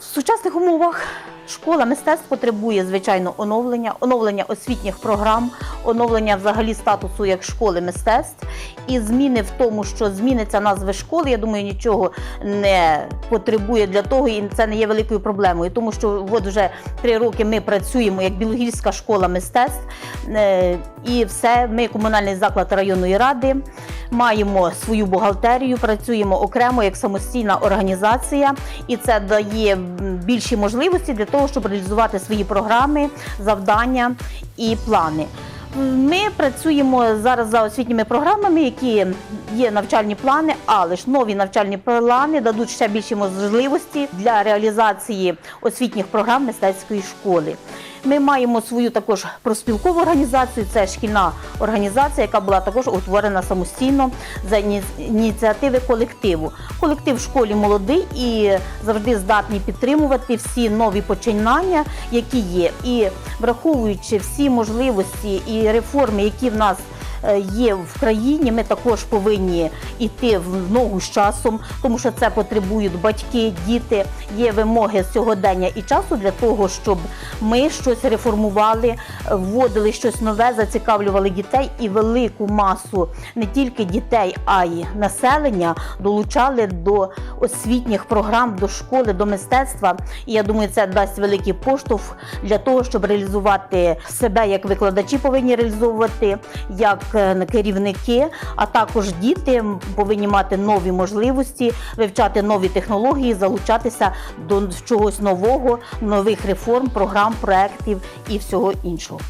В сучасних умовах школа мистецтв потребує звичайно оновлення, оновлення освітніх програм, оновлення взагалі статусу як школи мистецтв і зміни в тому, що зміниться назви школи. Я думаю, нічого не потребує для того, і це не є великою проблемою, тому що от вже три роки ми працюємо як Білогірська школа мистецтв, е, і все. Ми комунальний заклад районної ради. Маємо свою бухгалтерію, працюємо окремо як самостійна організація, і це дає більші можливості для того, щоб реалізувати свої програми, завдання і плани. Ми працюємо зараз за освітніми програмами, які є навчальні плани, але ж нові навчальні плани дадуть ще більші можливості для реалізації освітніх програм мистецької школи. Ми маємо свою також проспілкову організацію. Це шкільна організація, яка була також утворена самостійно за іні- ініціативи колективу. Колектив в школі молодий і завжди здатний підтримувати всі нові починання, які є. І враховуючи всі можливості і реформи, які в нас є в країні, ми також повинні йти в ногу з часом, тому що це потребують батьки, діти. Є вимоги сьогодення і часу для того, щоб ми щось реформували, вводили щось нове, зацікавлювали дітей і велику масу не тільки дітей, а й населення долучали до освітніх програм, до школи, до мистецтва. І я думаю, це дасть великий поштовх для того, щоб реалізувати себе як викладачі повинні реалізовувати, як е, керівники, а також діти повинні мати нові можливості, вивчати нові технології, залучатися до чогось нового, нових реформ, програм, проєктів і всього іншого.